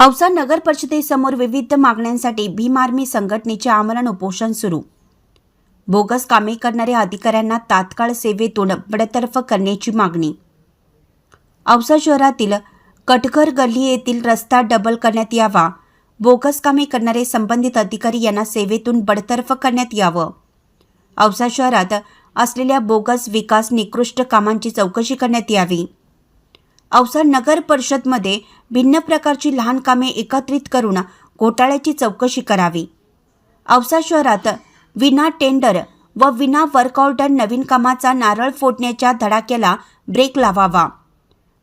औसा नगर परिषदेसमोर विविध मागण्यांसाठी भीम आर्मी संघटनेचे आमरण उपोषण सुरू. बोगस कामे करणाऱ्या अधिकाऱ्यांना तात्काळ सेवेतून बडतर्फ करण्याची मागणी. औसा शहरातील कटघर गल्ली येथील रस्ता डबल करण्यात यावा. बोगस कामे करणारे संबंधित अधिकारी यांना सेवेतून बडतर्फ करण्यात यावं. औसा शहरात असलेल्या बोगस विकास निकृष्ट कामांची चौकशी करण्यात यावी. औसा नगर परिषदमध्ये भिन्न प्रकारची लहान कामे एकत्रित करून घोटाळ्याची चौकशी करावी. औसा शहरात विना टेंडर व विना वर्क ऑर्डर नवीन कामाचा नारळ फोडण्याच्या धडाक्याला ब्रेक लावावा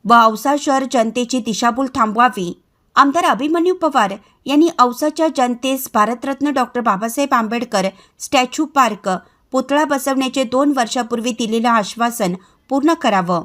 व औसा शहर जनतेची दिशाभूल थांबवावी. आमदार अभिमन्यू पवार यांनी औसाच्या जनतेस Bharat Ratna doctor Babasaheb Ambedkar statue park पुतळा बसवण्याचे दोन वर्षापूर्वी दिलेलं आश्वासन पूर्ण करावं.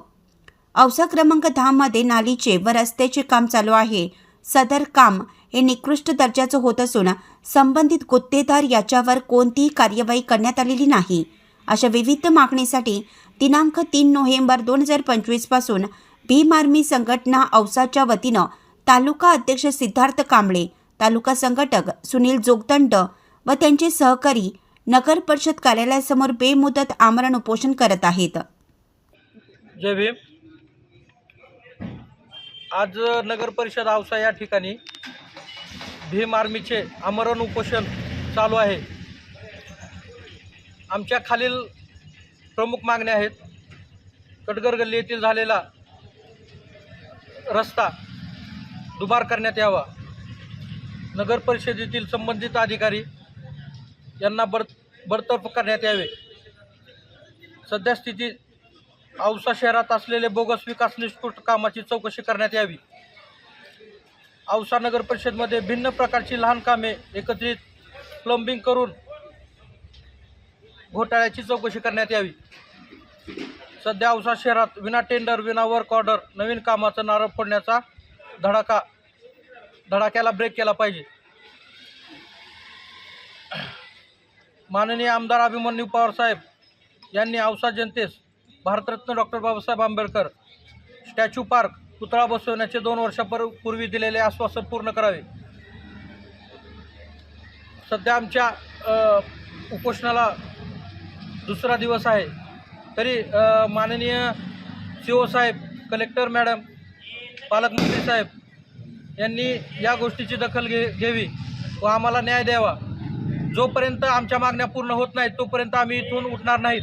औसा क्रमांक दहामध्ये नालीचे व रस्त्याचे काम चालू आहे. सदर काम हे निकृष्ट दर्जाचं होत असून संबंधित गुत्तेदार याच्यावर कोणतीही कार्यवाही करण्यात आलेली नाही. अशा विविध मागणीसाठी दिनांक तीन नोव्हेंबर दोन हजार पंचवीसपासून भीम आर्मी संघटना औसाच्या वतीनं तालुका अध्यक्ष सिद्धार्थ कांबळे तालुका संघटक सुनील जोगदंड व त्यांचे सहकारी नगर परिषद कार्यालयासमोर बेमुदत आमरण उपोषण करत आहेत. जय भीम. आज नगर परिषद औसा या ठिकाणी. भीम आर्मीचे आमरण उपोषण चालू आहे. आमच्या खालील प्रमुख मागण्या आहेत. कटगर गल्ली येथील झालेला रस्ता दुबार करण्यात यावा. नगर परिषदेतील संबंधित अधिकारी यांना बर बडतर्फ करण्यात यावे. सध्या स्थितीत औसा शहरात असलेले बोगस विकास निष्कृष्ट कामाची चौकशी करण्यात यावी. औसा नगर परिषदमध्ये भिन्न प्रकारची लहान कामे एकत्रित प्लंबिंग करून घोटाळ्याची चौकशी करण्यात यावी. सध्या औसा शहरात विना टेंडर विना वर्क ऑर्डर नवीन कामाचं नारळ फोडण्याचा धडाका धडाक्याला ब्रेक केला पाहिजे. माननीय आमदार अभिमन्यू पवार साहेब यांनी औसा जनतेस Bharat Ratna doctor Babasaheb Ambedkar statue park पुतळा बसवण्याचे दोन वर्षापूर पूर्वी दिलेले आश्वासन पूर्ण करावे. सध्या आमच्या उपोषणाला दुसरा दिवस आहे. तरी माननीय सी ओ साहेब कलेक्टर मॅडम पालकमंत्री साहेब यांनी या गोष्टीची दखल घे घ्यावी व आम्हाला न्याय द्यावा. जोपर्यंत आमच्या मागण्या पूर्ण होत नाहीत तोपर्यंत आम्ही इथून उठणार नाहीत.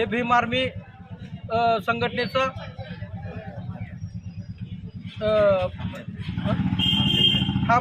हे भीम आर्मी संघटनेचं